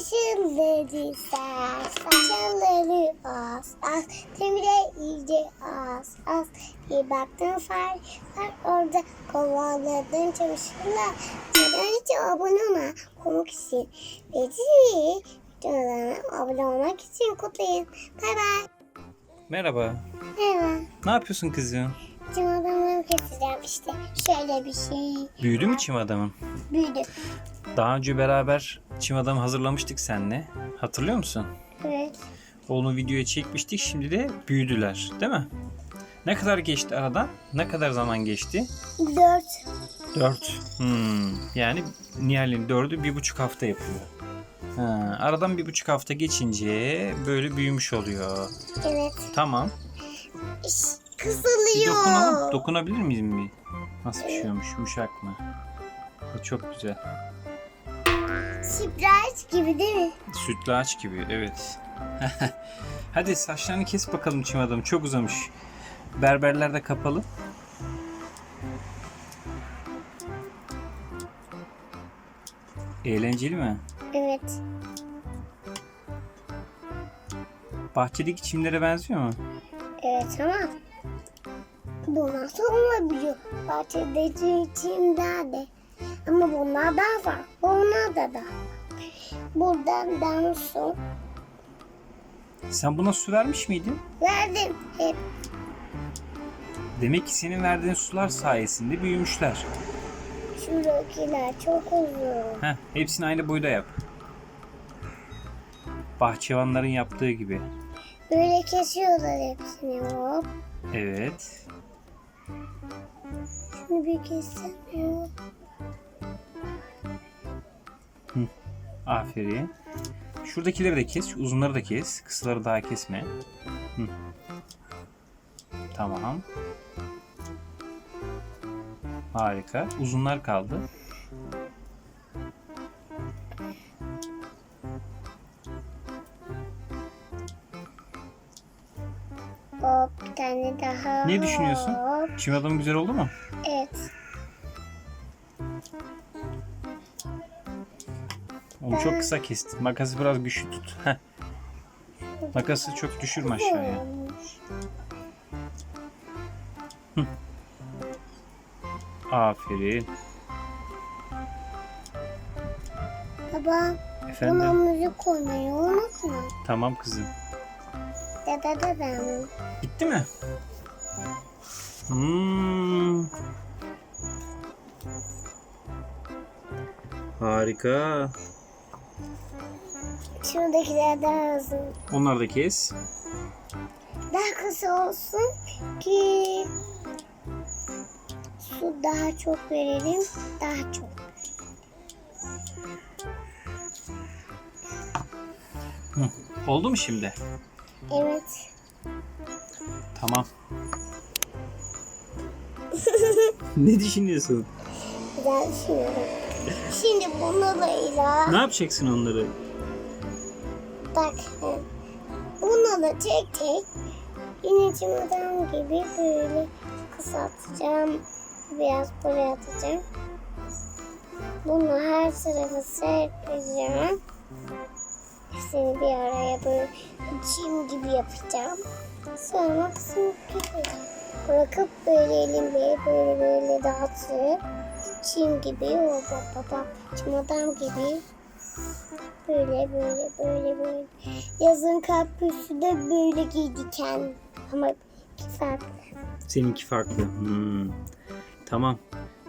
Saçları sar, saçları az az, demire iyice az az. Bir baktın far, var orada kovaladın çamaşırlar. Neden hiç abone olma, komik için. Beci, videolarına abone olmak için kutlayın. Bay bay. Merhaba. Merhaba. Ne yapıyorsun kızım? Cim adamları keseceğim işte. Şöyle bir şey. Büyüdü mü çim adamın? Büyüdü. Daha önce beraber çim adamı hazırlamıştık seninle. Hatırlıyor musun? Evet. Onu videoya çekmiştik. Şimdi de büyüdüler. Değil mi? Ne kadar geçti aradan? Ne kadar zaman geçti? Dört. 4. Hmm. Yani Nihal'in 4'ü bir buçuk hafta yapıyor. Ha, aradan bir buçuk hafta geçince böyle büyümüş oluyor. Evet. Tamam. İş, Bir kısılıyor. dokunalım. Dokunabilir miyiz bir? Nasıl pişiyormuş? Yumuşak mı? Bu çok güzel. Sütlaç gibi değil mi? Sütlaç gibi evet. Hadi saçlarını kes bakalım çim adam. Çok uzamış. Berberler de kapalı. Eğlenceli mi? Evet. Bahçedeki çimlere benziyor mu? Evet ama bu nasıl olabiliyor? Bahçede içimde de. Ama bunlar daha var. Bunlar da da. Buradan ben su Sen buna su vermiş miydin? verdim. Hep Demek ki senin verdiğin sular sayesinde büyümüşler. şuradakiler çok uzun. Heh, hepsini aynı boyda yap. Bahçıvanların yaptığı gibi. Böyle kesiyorlar hepsini hop. Evet. Şunu bir kessem ya. Aferin. Şuradakileri de kes. Uzunları da kes. Kısaları daha kesme. Hı. Tamam. Harika. Uzunlar kaldı. Hop bir tane daha. Ne düşünüyorsun? Hop. Adam güzel oldu mu? Evet. Onu çok kısa kestin. Makası biraz güçlü tut. Heh. Makası çok düşürme aşağıya. Olmuş. Aferin. Baba buna Efendim. müzik koymayı unutma. Tamam kızım. Da da da da. Bitti mi? Hmm. Harika. Şuradakiler daha uzun. Onları da kes. Daha kısa olsun ki su daha çok verelim. Daha çok. Hı. Oldu mu şimdi? Evet. Tamam. ne düşünüyorsun? Güzel düşünüyorum. Şimdi bunlarla Ne yapacaksın onları? bak bunları tek tek yine çim adam gibi böyle kısaltacağım. Biraz buraya atacağım. Bunu her tarafa serpeceğim. Hepsini bir araya böyle çim gibi yapacağım. Sonra kısmı. Bırakıp böyle elimle böyle böyle dağıtıp çim gibi bak bak bak çim adam gibi böyle böyle böyle böyle yazın kampüsü de böyle giydiken ama farklı. Seninki farklı. Hmm. Tamam.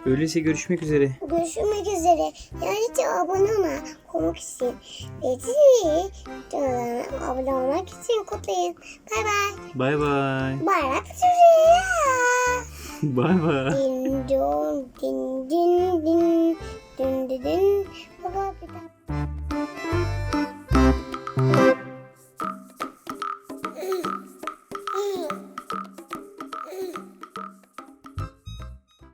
Öyleyse görüşmek üzere. Görüşmek üzere. Yani abone olma. Komik için. Videolarına abone olmak için kutlayın. Bay bay. Bay bay. Bayrak sürüyor. Bay bay. Din din din din din din din